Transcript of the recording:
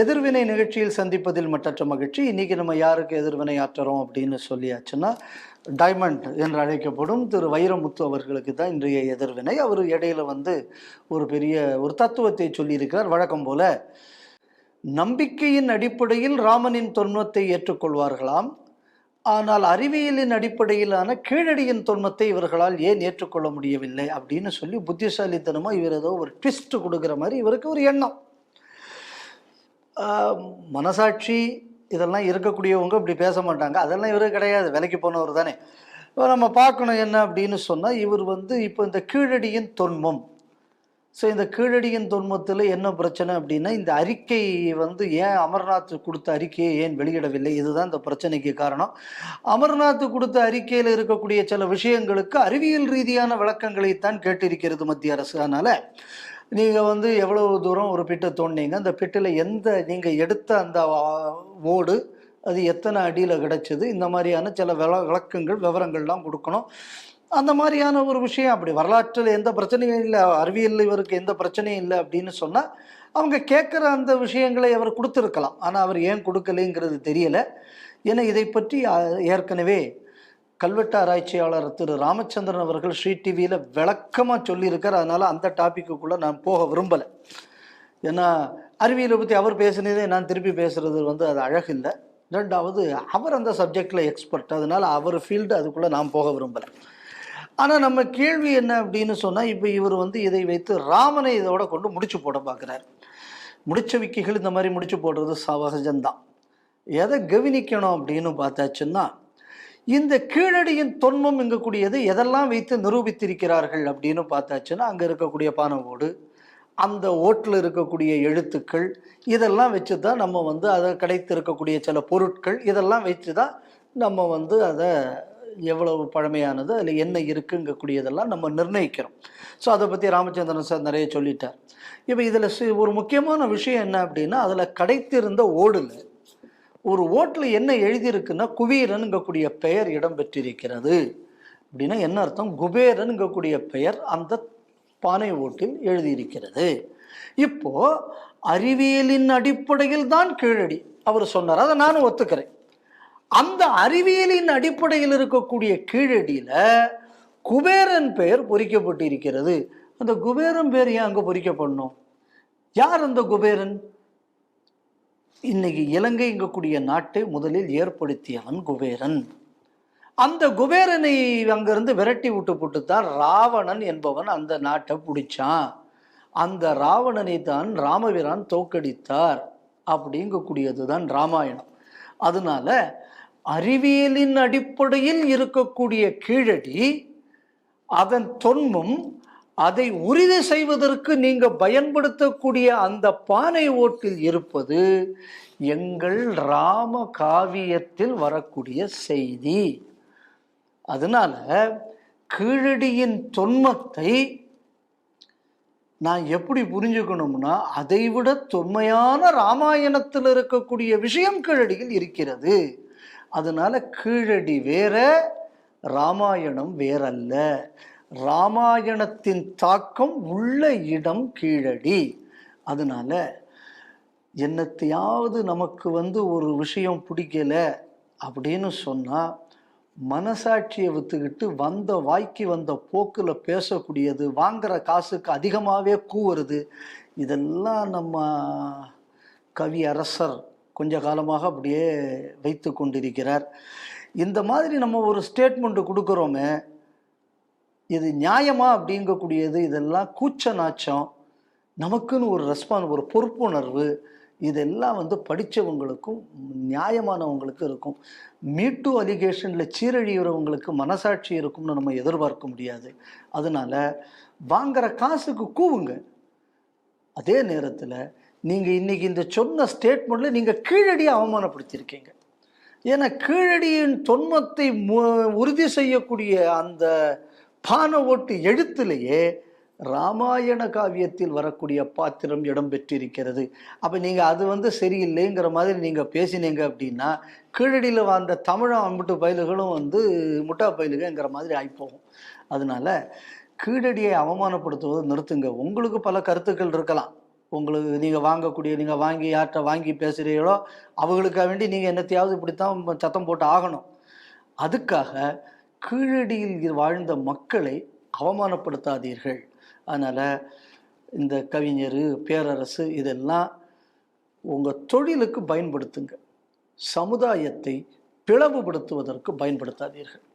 எதிர்வினை நிகழ்ச்சியில் சந்திப்பதில் மட்டற்ற மகிழ்ச்சி. இன்னைக்கு நம்ம யாருக்கு எதிர்வினை ஆற்றுறோம் அப்படின்னு சொல்லியாச்சுன்னா டைமண்ட் என்று அழைக்கப்படும் திரு வைரமுத்து அவர்களுக்கு தான் இன்றைய எதிர்வினை. அவர் இடையில வந்து ஒரு பெரிய ஒரு தத்துவத்தை சொல்லியிருக்கிறார். வழக்கம் போல நம்பிக்கையின் அடிப்படையில் ராமனின் தொன்மத்தை ஏற்றுக்கொள்வார்களாம். ஆனால் அறிவியலின் அடிப்படையிலான கீழடியின் தொன்மத்தை இவர்களால் ஏன் ஏற்றுக்கொள்ள முடியவில்லை அப்படின்னு சொல்லி புத்திசாலித்தனமாக இவர் ஏதோ ஒரு ட்விஸ்ட் கொடுக்குற மாதிரி இவருக்கு ஒரு எண்ணம். மனசாட்சி இதெல்லாம் இருக்கக்கூடியவங்க இப்படி பேச மாட்டாங்க. அதெல்லாம் இவரு கிடையாது. விலைக்கு போனவர் தானே. இப்போ நம்ம பார்க்கணும் என்ன அப்படின்னு சொன்னால் இவர் வந்து இப்போ இந்த கீழடியின் தொன்மம். ஸோ இந்த கீழடியின் தொன்மத்தில் என்ன பிரச்சனை அப்படின்னா இந்த அறிக்கை வந்து ஏன் அமர்நாத் கொடுத்த அறிக்கையை ஏன் வெளியிடவில்லை? இதுதான் இந்த பிரச்சனைக்கு காரணம். அமர்நாத் கொடுத்த அறிக்கையில் இருக்கக்கூடிய சில விஷயங்களுக்கு அறிவியல் ரீதியான விளக்கங்களைத்தான் கேட்டிருக்கிறது மத்திய அரசு. அதனால் நீங்கள் வந்து எவ்வளவு தூரம் ஒரு பிட்டை தோண்டிங்க அந்த பிட்டில் எந்த நீங்கள் எடுத்த அந்த ஓடு அது எத்தனை அடியில் கிடச்சிது? இந்த மாதிரியான சில விள விளக்கங்கள் விவரங்கள்லாம் கொடுக்கணும். அந்த மாதிரியான ஒரு விஷயம் அப்படி வரலாற்றில் எந்த பிரச்சனையும் இல்லை அறிவியல் இவருக்கு எந்த பிரச்சனையும் இல்லை அப்படின்னு சொன்னால் அவங்க கேட்குற அந்த விஷயங்களை அவர் கொடுத்துருக்கலாம். ஆனால் அவர் ஏன் கொடுக்கலைங்கிறது தெரியலை. ஏன்னா இதை பற்றி ஏற்கனவே கல்வெட்டு ஆராய்ச்சியாளர் திரு ராமச்சந்திரன் அவர்கள் ஸ்ரீ டிவியில் விளக்கமாக சொல்லியிருக்கார். அதனால் அந்த டாப்பிக்குள்ளே நான் போக விரும்பலை. ஏன்னா அறிவியலை பற்றி அவர் பேசினதே நான் திருப்பி பேசுகிறது வந்து அது அழகில்லை. ரெண்டாவது அவர் அந்த சப்ஜெக்டில் எக்ஸ்பர்ட். அதனால் அவர் ஃபீல்டு அதுக்குள்ளே நான் போக விரும்பலை. ஆனால் நம்ம கேள்வி என்ன அப்படின்னு சொன்னால் இப்போ இவர் வந்து இதை வைத்து ராமனை இதோட கொண்டு முடிச்சு போட பார்க்குறாரு முடிச்ச விக்கிகள் இந்த மாதிரி முடிச்சு போடுறது சகஜம்தான் எதை கவனிக்கணும் அப்படின்னு பார்த்தாச்சுன்னா இந்த கீழடியின் தொன்மம் இங்கக்கூடியது எதெல்லாம் வைத்து நிரூபித்திருக்கிறார்கள் அப்படின்னு பார்த்தாச்சுன்னா அங்கே இருக்கக்கூடிய பானவோடு அந்த ஓட்டில் இருக்கக்கூடிய எழுத்துக்கள் இதெல்லாம் வச்சு தான் நம்ம வந்து அதை கிடைத்திருக்கக்கூடிய சில பொருட்கள் இதெல்லாம் வச்சு தான் நம்ம வந்து அதை எவ்வளவு பழமையானது அதில் என்ன இருக்குங்கக்கூடியதெல்லாம் நம்ம நிர்ணயிக்கிறோம். ஸோ அதை பற்றி ராமச்சந்திரன் சார் நிறைய சொல்லிட்டார். இப்போ இதில் ஒரு முக்கியமான விஷயம் என்ன அப்படின்னா அதில் கிடைத்திருந்த ஓடுல ஒரு ஓட்டில் என்ன எழுதியிருக்குன்னா குபீரனுங்கக்கூடிய பெயர் இடம் பெற்றிருக்கிறது. அப்படின்னா என்ன அர்த்தம்? குபேரனுங்கக்கூடிய பெயர் அந்த பானை ஓட்டில் எழுதியிருக்கிறது. இப்போ அறிவியலின் அடிப்படையில் தான் கீழடி. அவர் சொன்னார் அதை நானும் ஒத்துக்கிறேன். அந்த அறிவியலின் அடிப்படையில் இருக்கக்கூடிய கீழடியில் குபேரன் பெயர் பொறிக்கப்பட்டிருக்கிறது. அந்த குபேரன் பேர் ஏன் அங்கே பொறிக்கப்படணும்? யார் அந்த குபேரன்? இன்னைக்கு இலங்கைங்கக்கூடிய நாட்டை முதலில் ஏற்படுத்தியவன் குபேரன். அந்த குபேரனை அங்கிருந்து விரட்டி விட்டு போட்டு தான் ராவணன் என்பவன் அந்த நாட்டை பிடிச்சான். அந்த ராவணனை தான் ராமவீரான் தோக்கடித்தார் அப்படிங்கக்கூடியது தான் ராமாயணம். அதனால அறிவியலின் அடிப்படையில் இருக்கக்கூடிய கீழடி அதன் தொன்மம் அதை உறுதி செய்வதற்கு நீங்க பயன்படுத்தக்கூடிய அந்த பானை ஓட்டில் இருப்பது எங்கள் ராம காவியத்தில் வரக்கூடிய செய்தி. அதனால கீழடியின் தொன்மத்தை நான் எப்படி புரிஞ்சுக்கணும்னா அதைவிட தொன்மையான ராமாயணத்தில் இருக்கக்கூடிய விஷயம் கீழடியில் இருக்கிறது. அதனால கீழடி வேற ராமாயணம் வேறல்ல. ராமாயணத்தின் தாக்கம் உள்ள இடம் கீழடி. அதனால என்னத்தையாவது நமக்கு வந்து ஒரு விஷயம் பிடிக்கல அப்படின்னு சொன்னால் மனசாட்சியை வித்துக்கிட்டு வந்த வாய்க்கு வந்த போக்கில் பேசக்கூடியது வாங்குகிற காசுக்கு அதிகமாகவே கூவுறது இதெல்லாம் நம்ம கவி அரசர் கொஞ்ச காலமாக அப்படியே வைத்து கொண்டிருக்கிறார். இந்த மாதிரி நம்ம ஒரு ஸ்டேட்மெண்ட்டு கொடுக்குறோமே இது நியாயமா அப்படிங்கக்கூடியது இதெல்லாம் கூச்ச நாச்சம் நமக்குன்னு ஒரு ரெஸ்பான் ஒரு பொறுப்புணர்வு இதெல்லாம் வந்து படித்தவங்களுக்கும் நியாயமானவங்களுக்கும் இருக்கும். மீட்டு அலிகேஷனில் சீரழிகிறவங்களுக்கு மனசாட்சி இருக்கும்னு நம்ம எதிர்பார்க்க முடியாது. அதனால் வாங்குற காசுக்கு கூவுங்க. அதே நேரத்தில் நீங்கள் இன்றைக்கி இந்த சொன்ன ஸ்டேட்மெண்ட்டில் நீங்கள் கீழடியை அவமானப்படுத்தியிருக்கீங்க ஏன்னா கீழடியின் தொன்மத்தை மு- உறுதி செய்யக்கூடிய அந்த பான ஓட்டு எழுத்துலேயே ராமாயண காவியத்தில் வரக்கூடிய பாத்திரம் இடம் பெற்றிருக்கிறது. அப்போ நீங்கள் அது வந்து சரியில்லைங்கிற மாதிரி நீங்கள் பேசினீங்க அப்படின்னா கீழடியில் வாழ்ந்த தமிழம் அம்புட்டு பயில்களும் வந்து முட்டா பயலுகங்கிற மாதிரி ஆகிப்போகும் அதனால கீழடியை அவமானப்படுத்துவதை நிறுத்துங்க. உங்களுக்கு பல கருத்துக்கள் இருக்கலாம். உங்களுக்கு நீங்கள் வாங்கக்கூடிய நீங்கள் வாங்கி யார்கிட்ட வாங்கி பேசுகிறீங்களோ அவங்களுக்காக வேண்டி நீங்கள் என்னத்தையாவது இப்படித்தான் சத்தம் போட்டு ஆகணும். அதுக்காக கீழடியில் வாழ்ந்த மக்களை அவமானப்படுத்தாதீர்கள். அதனால் இந்த கவிஞர் பேரரசு இதெல்லாம் உங்கள் தொழிலுக்கு பயன்படுத்துங்க. சமுதாயத்தை பிளவுபடுத்துவதற்கு பயன்படுத்தாதீர்கள்.